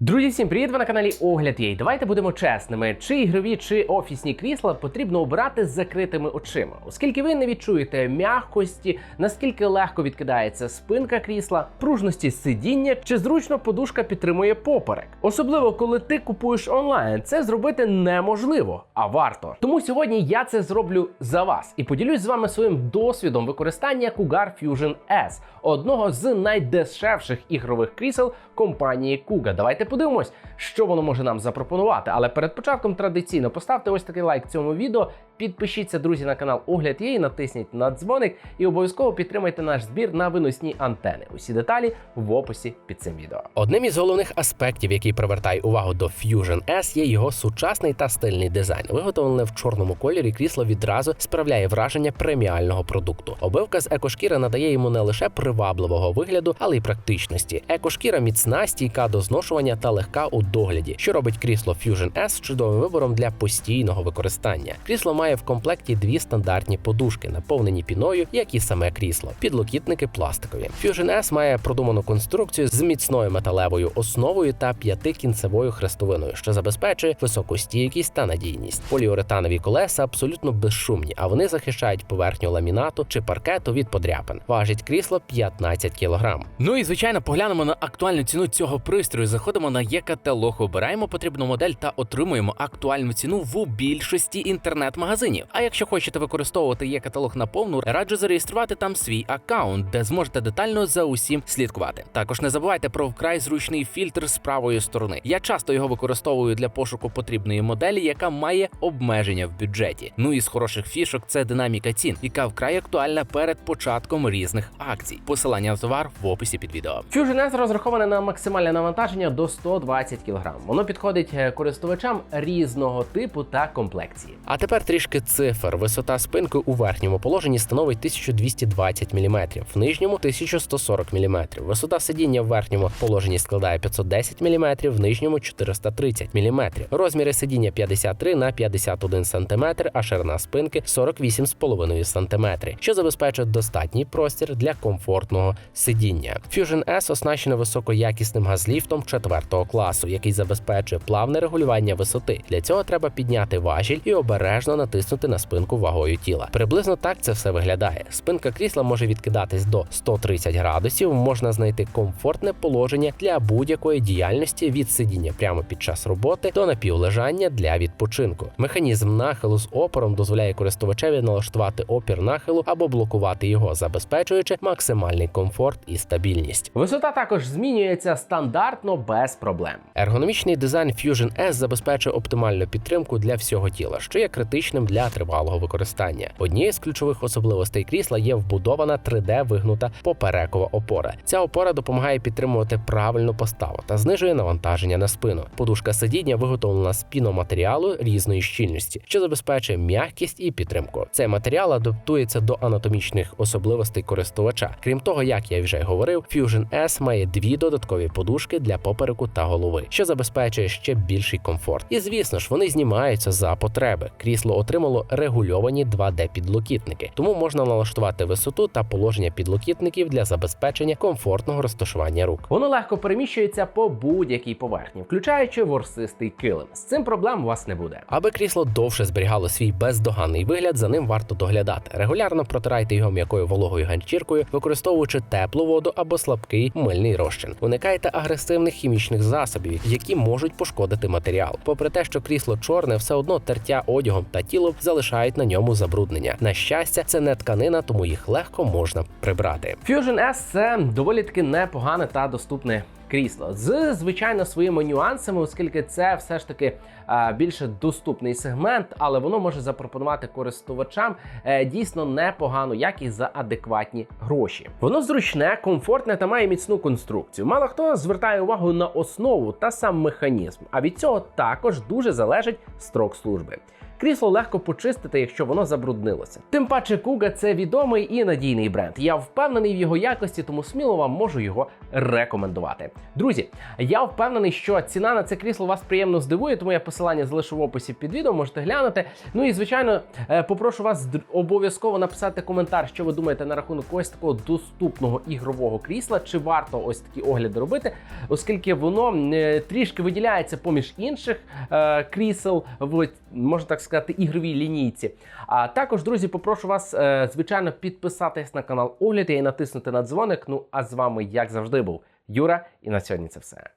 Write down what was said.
Друзі, всім привіт! Ви на каналі Огляд Є. Давайте будемо чесними, чи ігрові, чи офісні крісла потрібно обирати з закритими очима, оскільки ви не відчуєте м'якості, наскільки легко відкидається спинка крісла, пружності сидіння, чи зручно подушка підтримує поперек. Особливо коли ти купуєш онлайн, це зробити неможливо, а варто. Тому сьогодні я це зроблю за вас і поділюсь з вами своїм досвідом використання Cougar Fusion S, одного з найдешевших ігрових крісел компанії Kuga. Давайте подивимось, що воно може нам запропонувати. Але перед початком традиційно поставте ось такий лайк цьому відео. Підпишіться, друзі, на канал Огляд є, натисніть на дзвоник і обов'язково підтримайте наш збір на виносні антени. Усі деталі в описі під цим відео. Одним із головних аспектів, який привертає увагу до Fusion S, є його сучасний та стильний дизайн. Виготовлене в чорному кольорі крісло відразу справляє враження преміального продукту. Обивка з екошкіри надає йому не лише привабливого вигляду, але й практичності. Екошкіра міцна, стійка до зношування та легка у догляді, що робить крісло Fusion S чудовим вибором для постійного використання. Крісло має в комплекті дві стандартні подушки, наповнені піною, як і саме крісло. Підлокітники пластикові. Fusion S має продуману конструкцію з міцною металевою основою та п'ятикінцевою хрестовиною, що забезпечує високу стійкість та надійність. Поліуретанові колеса абсолютно безшумні, а вони захищають поверхню ламінату чи паркету від подряпин. Важить крісло 15 кг. Ну і звичайно, поглянемо на актуальну ціну цього пристрою. Заходимо на є-каталог, обираємо потрібну модель та отримуємо актуальну ціну в більшості інтернет-магазинів. А якщо хочете використовувати є-каталог наповну, раджу зареєструвати там свій аккаунт, де зможете детально за усім слідкувати. Також не забувайте про вкрай зручний фільтр з правої сторони. Я часто його використовую для пошуку потрібної моделі, яка має обмеження в бюджеті. Ну і з хороших фішок це динаміка цін, яка вкрай актуальна перед початком різних акцій. Посилання на товар в описі під відео. S розраховане на максимальне навантаження до 120 кг. Воно підходить е, користувачам різного типу та комплекції. А тепер трішки цифр. Висота спинки у верхньому положенні становить 1220 мм, в нижньому 1140 мм. Висота сидіння в верхньому положенні складає 510 мм, в нижньому 430 мм. Розміри сидіння 53 на 51 см, а ширина спинки 48,5 см, що забезпечує достатній простір для комфортного сидіння. Fusion S оснащено високоякісним газліфтом 4 класу, який забезпечує плавне регулювання висоти. Для цього треба підняти важіль і обережно натиснути на спинку вагою тіла. Приблизно так це все виглядає. Спинка крісла може відкидатись до 130 градусів. Можна знайти комфортне положення для будь-якої діяльності від сидіння прямо під час роботи до напівлежання для відпочинку. Механізм нахилу з опором дозволяє користувачеві налаштувати опір нахилу або блокувати його, забезпечуючи максимальний комфорт і стабільність. Висота також змінюється стандартно без проблем. Ергономічний дизайн Fusion S забезпечує оптимальну підтримку для всього тіла, що є критичним для тривалого використання. Однією з ключових особливостей крісла є вбудована 3D вигнута поперекова опора. Ця опора допомагає підтримувати правильну поставу та знижує навантаження на спину. Подушка сидіння виготовлена з піноматеріалу різної щільності, що забезпечує м'якість і підтримку. Цей матеріал адаптується до анатомічних особливостей користувача. Крім того, як я вже говорив, Fusion S має дві додаткові подушки для попереку та голови, що забезпечує ще більший комфорт. І звісно ж, вони знімаються за потреби. Крісло отримало регульовані 2D підлокітники, тому можна налаштувати висоту та положення підлокітників для забезпечення комфортного розташування рук. Воно легко переміщується по будь-якій поверхні, включаючи ворсистий килим. З цим проблем у вас не буде. Аби крісло довше зберігало свій бездоганний вигляд, за ним варто доглядати. Регулярно протирайте його м'якою вологою ганчіркою, використовуючи теплу воду або слабкий мильний розчин. Уникайте агресивних хімічних засобів, які можуть пошкодити матеріал. Попри те, що крісло чорне, все одно тертя одягом та тілом залишають на ньому забруднення. На щастя, це не тканина, тому їх легко можна прибрати. Fusion S – це доволі таки непогане та доступне крісло з звичайно своїми нюансами, оскільки це все ж таки більше доступний сегмент, але воно може запропонувати користувачам е, дійсно непогану якість за адекватні гроші. Воно зручне, комфортне та має міцну конструкцію. Мало хто звертає увагу на основу та сам механізм. А від цього також дуже залежить строк служби. Крісло легко почистити, якщо воно забруднилося. Тим паче Куга це відомий і надійний бренд. Я впевнений в його якості, тому сміло вам можу його рекомендувати. Друзі, я впевнений, що ціна на це крісло вас приємно здивує, тому я посилання залишу в описі під відео, можете глянути. Ну і звичайно, е, попрошу вас обов'язково написати коментар, що ви думаєте на рахунок ось такого доступного ігрового крісла, чи варто ось такі огляди робити, оскільки воно е, трішки виділяється поміж інших е, крісел можна так сказати ігровій лінійці. А також, друзі, попрошу вас, е, звичайно, підписатись на канал Огляд і натиснути на дзвоник. Ну а з вами, як завжди, був Юра, і на сьогодні це все.